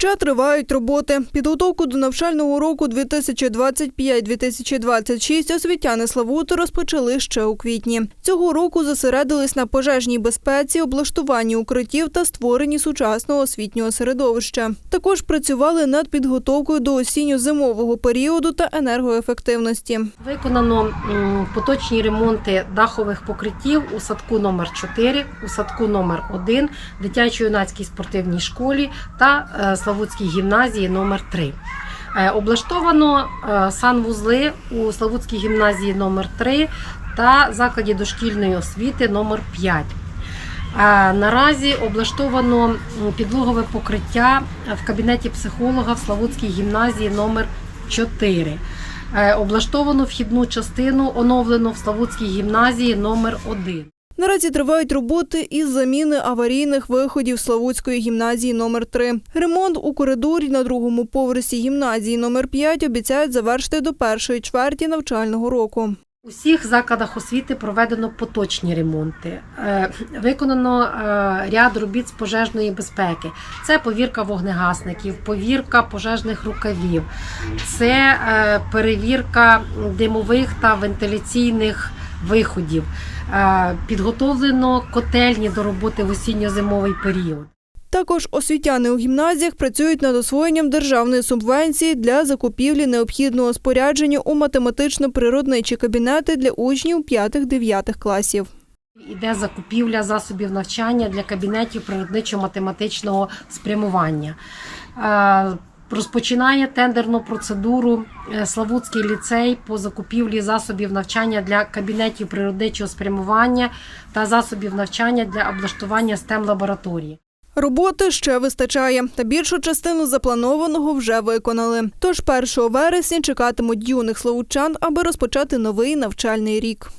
Ще тривають роботи. Підготовку до навчального року 2025-2026 освітяни Славуту розпочали ще у квітні. Цього року зосередились на пожежній безпеці, облаштуванні укриттів та створенні сучасного освітнього середовища. Також працювали над підготовкою до осінньо-зимового періоду та енергоефективності. Виконано поточні ремонти дахових покриттів у садку номер 4 у садку номер 1 дитячо-юнацькій спортивній школі та е, Славутській гімназії номер 3 Е, Облаштовано е, санвузли у Славутській гімназії номер 3 та закладі дошкільної освіти номер 5 Наразі облаштовано підлогове покриття в кабінеті психолога в Славутській гімназії номер 4 Е, Облаштовано вхідну частину оновлено в Славутській гімназії номер 1 Наразі тривають роботи із заміни аварійних виходів Славутської гімназії номер 3 Ремонт у коридорі на другому поверсі гімназії номер 5 обіцяють завершити до першої чверті навчального року. У всіх закладах освіти проведено поточні ремонти. Е, Виконано е, ряд робіт з пожежної безпеки. Це повірка вогнегасників, повірка пожежних рукавів, це е, перевірка димових та вентиляційних виходів. Е, Підготовлено котельні до роботи в осінньо-зимовий період. Також освітяни у гімназіях працюють над освоєнням державної субвенції для закупівлі необхідного спорядження у математично-природничі кабінети для учнів 5-9 класів. Іде закупівля засобів навчання для кабінетів природничо-математичного спрямування. Розпочинає тендерну процедуру е, Славутський ліцей по закупівлі засобів навчання для кабінетів природничого спрямування та засобів навчання для облаштування stem лабораторії. Роботи ще вистачає, та більшу частину запланованого вже виконали. Тож 1 вересня чекатимуть юних словучан, аби розпочати новий навчальний рік.